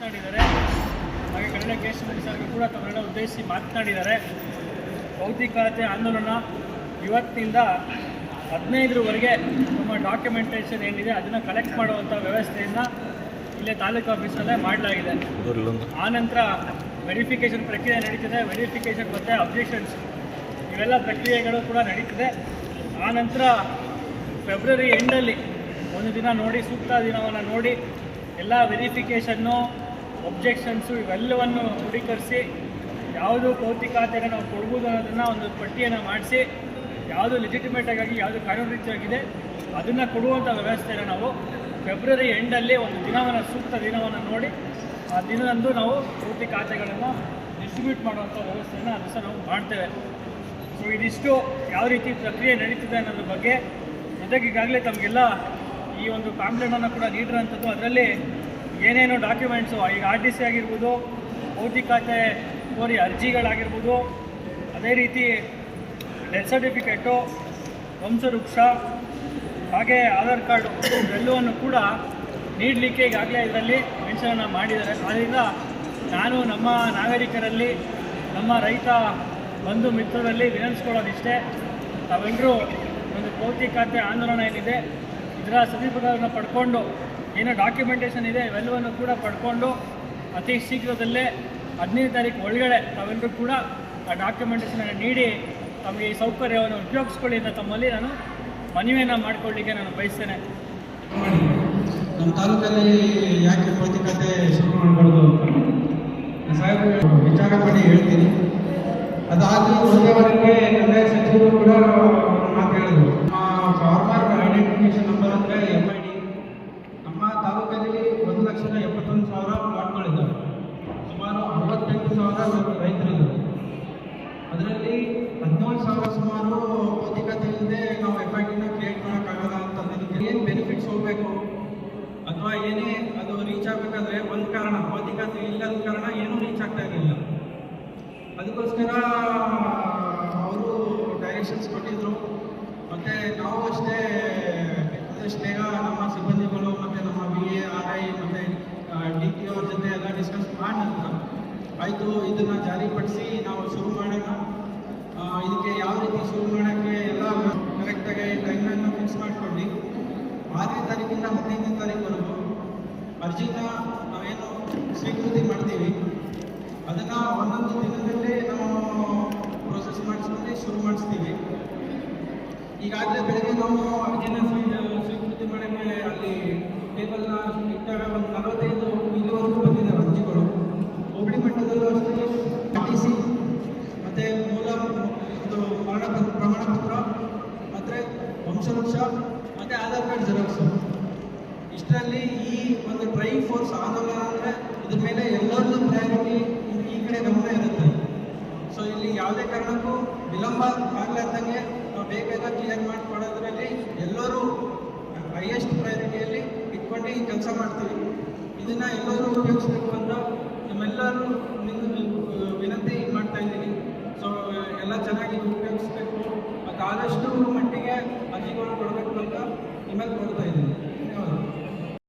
ಮಾತನಾಡಿದ್ದಾರೆ. ಹಾಗೆ ಕನ್ನಡ ಕೇಶವಮೂರ್ತಿ ಸರ್ಗೂ ಕೂಡ ತಮ್ಮನ್ನೆಲ್ಲ ಉದ್ದೇಶಿಸಿ ಮಾತನಾಡಿದ್ದಾರೆ. ಭೌತಿಕತೆ ಆಂದೋಲನ ಇವತ್ತಿನಿಂದ ಹದಿನೈದರವರೆಗೆ ನಮ್ಮ ಡಾಕ್ಯುಮೆಂಟೇಷನ್ ಏನಿದೆ ಅದನ್ನು ಕಲೆಕ್ಟ್ ಮಾಡುವಂಥ ವ್ಯವಸ್ಥೆಯನ್ನು ಇಲ್ಲೇ ತಾಲೂಕು ಆಫೀಸಲ್ಲೇ ಮಾಡಲಾಗಿದೆ. ಆನಂತರ ವೆರಿಫಿಕೇಷನ್ ಪ್ರಕ್ರಿಯೆ ನಡೀತಿದೆ. ವೆರಿಫಿಕೇಷನ್ ಮತ್ತು ಅಬ್ಜೆಕ್ಷನ್ಸ್ ಇವೆಲ್ಲ ಪ್ರಕ್ರಿಯೆಗಳು ಕೂಡ ನಡೀತಿದೆ. ಆನಂತರ ಫೆಬ್ರವರಿ ಎಂಡಲ್ಲಿ ಒಂದು ದಿನ ನೋಡಿ ಸೂಕ್ತ ದಿನವನ್ನು ನೋಡಿ ಎಲ್ಲ ವೆರಿಫಿಕೇಷನ್ನು ಒಬ್ಜೆಕ್ಷನ್ಸು ಇವೆಲ್ಲವನ್ನು ಕ್ರೋಢೀಕರಿಸಿ ಯಾವುದು ಭೌತಿಕಾತೆಗೆ ನಾವು ಕೊಡ್ಬೋದು ಅನ್ನೋದನ್ನು ಒಂದು ಪಟ್ಟಿಯನ್ನು ಮಾಡಿಸಿ ಯಾವುದು ಆಗಿ, ಯಾವುದು ಕಾನೂನು ರೀತಿಯಾಗಿದೆ ಅದನ್ನು ಕೊಡುವಂಥ ವ್ಯವಸ್ಥೆಯನ್ನು ನಾವು ಫೆಬ್ರವರಿ ಎಂಡಲ್ಲಿ ಒಂದು ದಿನವನ್ನು, ಸೂಕ್ತ ದಿನವನ್ನು ನೋಡಿ, ಆ ದಿನದಂದು ನಾವು ಭೌತಿಕ ಖಾತೆಗಳನ್ನು ಡಿಸ್ಟ್ರಿಬ್ಯೂಟ್ ಮಾಡುವಂಥ ವ್ಯವಸ್ಥೆಯನ್ನು ಅದು ಸಹ ನಾವು ಮಾಡ್ತೇವೆ. ಸೊ ಇದಿಷ್ಟು ಯಾವ ರೀತಿ ಪ್ರಕ್ರಿಯೆ ನಡೀತಿದೆ ಅನ್ನೋದ್ರ ಬಗ್ಗೆ ಜೊತೆಗೆ ಈಗಾಗಲೇ ತಮಗೆಲ್ಲ ಈ ಒಂದು ಕಾಂಪ್ಲೇಂಟನ್ನು ಕೂಡ ನೀಡಿರೋಂಥದ್ದು ಅದರಲ್ಲಿ ಏನೇನು ಡಾಕ್ಯುಮೆಂಟ್ಸು ಈಗ ಆರ್ ಟಿ ಸಿ ಆಗಿರ್ಬೋದು ಭೌತಿಕತೆ ಕೋರಿ ಅರ್ಜಿಗಳಾಗಿರ್ಬೋದು, ಅದೇ ರೀತಿ ಡೆತ್ ಸರ್ಟಿಫಿಕೇಟು ವಂಶವೃಕ್ಷ ಹಾಗೆ ಆಧಾರ್ ಕಾರ್ಡು ಇವೆಲ್ಲವನ್ನು ಕೂಡ ನೀಡಲಿಕ್ಕೆ ಈಗಾಗಲೇ ಇದರಲ್ಲಿ ಮೆನ್ಷನನ್ನು ಮಾಡಿದ್ದಾರೆ. ಆದ್ದರಿಂದ ನಾನು ನಮ್ಮ ನಾಗರಿಕರಲ್ಲಿ, ನಮ್ಮ ರೈತ ಬಂಧು ಮಿತ್ರರಲ್ಲಿ ವಿನಂತಿಸ್ಕೊಳ್ಳೋದಿಷ್ಟೇ. ತಾವೆಲ್ಲರೂ ಒಂದು ಭೌತಿಕತೆ ಆಂದೋಲನ ಏನಿದೆ ಇದರ ಸದುಪಯೋಗವನ್ನು ಪಡ್ಕೊಂಡು, ಏನೋ ಡಾಕ್ಯುಮೆಂಟೇಷನ್ ಇದೆ, ಇವೆಲ್ಲವನ್ನು ಕೂಡ ಪಡ್ಕೊಂಡು ಅತಿ ಶೀಘ್ರದಲ್ಲೇ ಹದಿನೈದು ತಾರೀಕು ಒಳಗಡೆ ತಾವೆಲ್ಲರೂ ಕೂಡ ಆ ಡಾಕ್ಯುಮೆಂಟೇಷನನ್ನು ನೀಡಿ, ತಮಗೆ ಈ ಸೌಕರ್ಯವನ್ನು ಉಪಯೋಗಿಸ್ಕೊಳ್ಳಿ ಅಂತ ತಮ್ಮಲ್ಲಿ ನಾನು ಮನವಿಯನ್ನು ಮಾಡಿಕೊಳ್ಳಿಕ್ಕೆ ನಾನು ಬಯಸ್ತೇನೆ. ನಮ್ಮ ತಾಲೂಕಲ್ಲಿ ಯಾಕೆ ಭೌತಿಕತೆ ಶುರು ಮಾಡಬಾರ್ದು ಅಂತ? ಸಾಹೇಬರು ವಿಚಾರ ಮಾಡಿ ಹೇಳ್ತೀನಿ. ಕಂದಾಯ ಸಚಿವರು ಕೂಡ ಮಾತು ಹೇಳಿದ್ರು ನಮ್ಮ ಫಾರ್ಮರ್ ಐಡೆಂಟಿಫಿಕೇಶನ್ ನಂಬರ್ ಅಂದರೆ ಎಂ ಐ ಡಿ ನಮ್ಮ ತಾಲೂಕಲ್ಲಿ ಒಂದು ಲಕ್ಷದ ಎಪ್ಪತ್ತೊಂದು ಸಾವಿರ ಪ್ಲಾಟ್ಗಳಿದ್ದಾವೆ. ಸುಮಾರು ಅರವತ್ತೆಂಟು ಸಾವಿರ ರೈತರಿದ್ದಾರೆ. ಅದರಲ್ಲಿ ಹದಿನೇಳು ಸಾವಿರ ಸುಮಾರು ಇಲ್ಲದೆ ನಾವು ಎಫ್ ಕ್ರಿಯೇಟ್ ಮಾಡೋಕ್ಕಾಗಲ್ಲ ಅಂತ ಏನು ಬೆನಿಫಿಟ್ಸ್ ಹೋಗಬೇಕು? ಅಥವಾ ಏನೇ ಅದು ರೀಚ್ ಆಗಬೇಕಾದ್ರೆ ಒಂದು ಕಾರಣ, ಭೌತಿಕತೆ ಇಲ್ಲದ ಕಾರಣ ಏನೂ ರೀಚ್ ಆಗ್ತಾ ಇರಲಿಲ್ಲ. ಅದಕ್ಕೋಸ್ಕರ ಅವರು ಡೈರೆಕ್ಷನ್ಸ್ ಕೊಟ್ಟಿದ್ರು. ಮತ್ತು ನಾವು ಅಷ್ಟೇ ಆದಷ್ಟು ಬೇಗ ನಮ್ಮ ಸಿಬ್ಬಂದಿಗಳು ಮತ್ತು ನಮ್ಮ ಬಿ ಎ ಆರ್ ಐ ಮತ್ತು ಡಿ ಪಿ ಅವ್ರ ಜೊತೆ ಎಲ್ಲ ಡಿಸ್ಕಸ್ ಮಾಡಿ ನಂತರ ಆಯಿತು, ಇದನ್ನು ಜಾರಿಪಡಿಸಿ ನಾವು ಶುರು ಮಾಡೋಣ. ಇದಕ್ಕೆ ಯಾವ ರೀತಿ ಶುರು ಮಾಡೋಕ್ಕೆ ಎಲ್ಲ ಕರೆಕ್ಟಾಗಿ ಟೈಮನ್ನು ಫಿಕ್ಸ್ ಮಾಡ್ಕೊಳ್ಳಿ. ಆರನೇ ತಾರೀಕಿಂದ ಹದಿನೈದನೇ ತಾರೀಕುವರೆಗೂ ಅರ್ಜಿನ ನಾವೇನು ಸ್ವೀಕೃತಿ ಮಾಡ್ತೀವಿ. ಅದನ್ನು ಒಂದೊಂದು ದಿನದಲ್ಲೇ ನಾವು ಪ್ರೊಸೆಸ್ ಮಾಡಿಸ್ಕೊಂಡು ಶುರು ಮಾಡಿಸ್ತೀವಿ. ಈಗಾಗಲೇ ಬೆಳಗ್ಗೆ ನಾವು ಅರ್ಜಿನ ಸ್ವೀ- ಸ್ವೀಕೃತಿ ಮಾಡೋಕ್ಕೆ ಅಲ್ಲಿ ಟೇಬಲ್ನ ಇಟ್ಟಾಗ ಒಂದು ನಲವತ್ತೈದು ಇಲ್ಲಿವರೆಗೂ ಬಂದಿದೆ ಅರ್ಜಿಗಳು ಹೋಬಳಿ ಮಟ್ಟದಲ್ಲೂ ಅಷ್ಟೇ ಆರ್ ಟಿ ಸಿ ಮತ್ತು ಮೂಲ ಇದು ಮರಣ ಪತ್ರ ಪ್ರಮಾಣ ಪತ್ರ ಮತ್ತು ವಂಶವೃಕ್ಷ ಮತ್ತು ಆಧಾರ್ ಕಾರ್ಡ್ ಜೆರಾಕ್ಸ್ ಇಷ್ಟರಲ್ಲಿ ಈ ಒಂದು ಡ್ರೈವಿಂಗ್ ಫೋರ್ಸ್ ಆಂದೋಲನ ಅಂದರೆ ಇದ್ರ ಮೇಲೆ ಎಲ್ಲರದ್ದು ಪ್ರಯಾರಿಟಿ ಈ ಕಡೆ ಗಮನ ಇರುತ್ತೆ. ಸೊ ಇಲ್ಲಿ ಯಾವುದೇ ಕಾರಣಕ್ಕೂ ವಿಳಂಬ ಆಗ್ಲಾರ್ದಂಗೆ ನಾವು ಬೇಗ ಕ್ಲಿಯರ್ ಮಾಡಿಕೊಡೋದ್ರಲ್ಲಿ ಎಲ್ಲರೂ ಹೈಯೆಸ್ಟ್ ಪ್ರಯಾರಿಟಿಯಲ್ಲಿ ಇಟ್ಕೊಂಡು ಈ ಕೆಲಸ ಮಾಡ್ತೀವಿ. ಇದನ್ನು ಎಲ್ಲರೂ ಉಪಯೋಗಿಸ್ಬೇಕು ಅಂತ ನಿಮ್ಮೆಲ್ಲರೂ ನಿಮ್ಮ ವಿನಂತಿ ಮಾಡ್ತಾ ಇದ್ದೀನಿ. ಸೊ ಎಲ್ಲ ಚೆನ್ನಾಗಿ ಉಪಯೋಗಿಸ್ಬೇಕು. ಮತ್ತು ಆದಷ್ಟು 你们怎么都